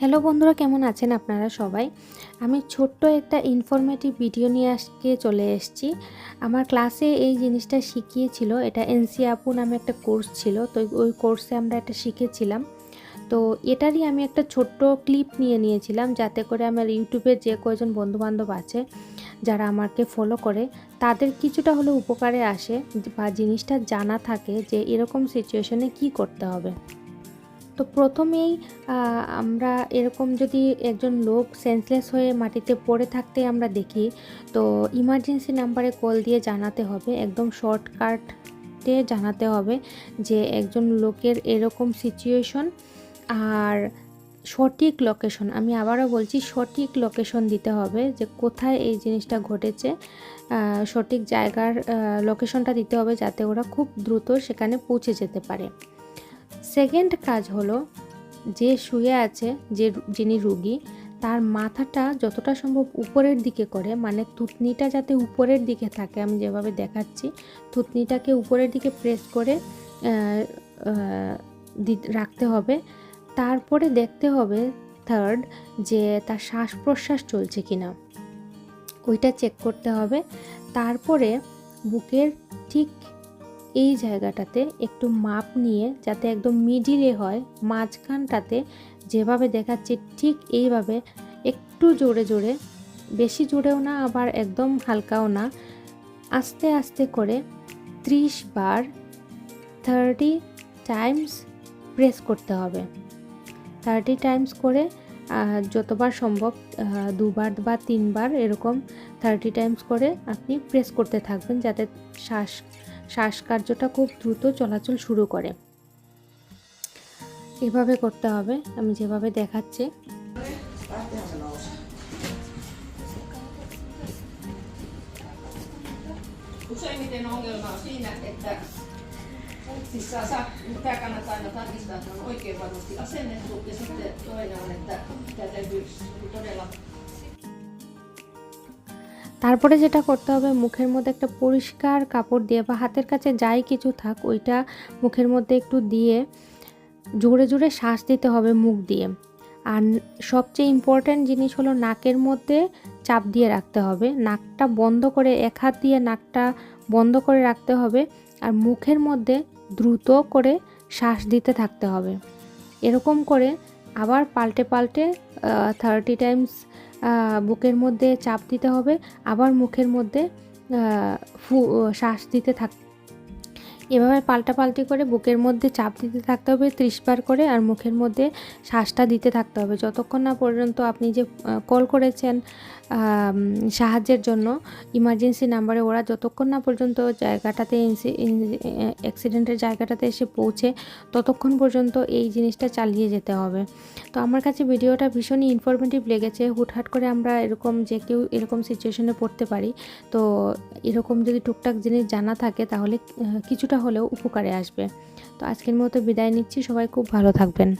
Hello বন্ধুরা, কেমন আছেন আপনারা সবাই? আমি ছোট্ট একটা ইনফরমেটিভ ভিডিও নিয়ে আজকে চলে এসেছি। আমার ক্লাসে এই জিনিসটা শিখিয়েছিল, এটা এনসি আপু নামে একটা কোর্স ছিল, তো ওই কোর্সে আমরা এটা শিখেছিলাম। তো এটারই আমি একটা ছোট্ট ক্লিপ নিয়ে নিয়েছিলাম, যাতে করে আমার ইউটিউবে যে কয়জন বন্ধুবান্ধব আছে, যারা আমাকে ফলো করে, তাদের কিছুটা হলেও উপকারে আসে বা জিনিসটা জানা থাকে যে এরকম সিচুয়েশনে কি করতে হবে। তো প্রথমেই আমরা এরকম যদি একজন লোক সেন্সলেস হয়ে মাটিতে পড়ে থাকতে আমরা দেখি, তো ইমার্জেন্সি নাম্বারে কল দিয়ে জানাতে হবে, একদম শর্টকাটে জানাতে হবে যে একজন লোকের এরকম সিচুয়েশন আর সঠিক লোকেশন আমি আবারও বলছি সঠিক লোকেশন দিতে হবে যে কোথায় এই জিনিসটা ঘটেছে সঠিক জায়গার লোকেশনটা দিতে হবে যাতে ওরা খুব দ্রুত সেখানে পৌঁছে যেতে পারে। সেকেন্ড কাজ হলো যে শুয়ে আছে যে যিনি রুগী, তার মাথাটা যতটা সম্ভব উপরের দিকে করে মানে থুতনিটা যাতে উপরের দিকে থাকে, আমি যেভাবে দেখাচ্ছি, থুতনিটাকে উপরের দিকে প্রেস করে রাখতে হবে। তারপরে দেখতে হবে থার্ড যে তার শ্বাস প্রশ্বাস চলছে কিনা। ওইটা চেক করতে হবে। তারপরে বুকের ঠিক এই জায়গাটাতে একটু মাপ নিয়ে যাতে একদম মিডিলে হয়, মাঝখানটাতে যেভাবে দেখাচ্ছে ঠিক এইভাবে একটু জোরে জোরে, বেশি জোরেও না আবার একদম হালকাও না, আস্তে আস্তে করে ত্রিশ বার থার্টি টাইমস প্রেস করতে হবে। থার্টি টাইমস করে যতবার সম্ভব দুবার বা তিনবার এরকম থার্টি টাইমস করে আপনি প্রেস করতে থাকবেন যাতে শ্বাস শ্বাসকার্যটা খুব দ্রুত চলাচল শুরু করে এভাবে করতে হবে আমি যেভাবে দেখাচ্ছি siis saa, saa, tämä kannattaa aina tarkistaa, että on oikein varmasti asennettu. Ja sitten toinen on, että tämä täytyy তারপরে যেটা করতে হবে, মুখের মধ্যে একটা পরিষ্কার কাপড় দিয়ে বা হাতের কাছে যাই কিছু থাক, ওইটা মুখের মধ্যে একটু দিয়ে জোরে জোরে শ্বাস দিতে হবে মুখ দিয়ে। আর সবচেয়ে ইম্পর্ট্যান্ট জিনিস হলো নাকের মধ্যে চাপ দিয়ে রাখতে হবে। নাকটা বন্ধ করে, এক হাত দিয়ে নাকটা বন্ধ করে রাখতে হবে আর মুখের মধ্যে দ্রুত করে শ্বাস দিতে থাকতে হবে। এরকম করে আবার পাল্টে পাল্টে থার্টি টাইমস বুকের মধ্যে চাপ দিতে হবে আবার মুখের মধ্যে ফু শ্বাস দিতে থাক এভাবে পাল্টাপাল্টি করে বুকের মধ্যে চাপ দিতে থাকতে হবে ত্রিশ বার করে আর মুখের মধ্যে শ্বাসটা দিতে থাকতে হবে। যতক্ষণ না পর্যন্ত আপনি যে কল করেছেন সাহায্যের জন্য ইমার্জেন্সি নাম্বারে ওরা যতক্ষণ না পর্যন্ত জায়গাটাতে অ্যাক্সিডেন্টের জায়গাটাতে এসে পৌঁছে ততক্ষণ পর্যন্ত এই জিনিসটা চালিয়ে যেতে হবে। তো আমার কাছে ভিডিওটা ভীষণই ইনফরমেটিভ লেগেছে। হুটহাট করে আমরা এরকম যে কেউ এরকম সিচুয়েশনে পড়তে পারি। তো এরকম যদি টুকটাক জিনিস জানা থাকে তাহলে আহ, কিছুটা হলেও উপকারে আসবে। তো আজকের মতো বিদায় নিচ্ছি। সবাই খুব ভালো থাকবেন।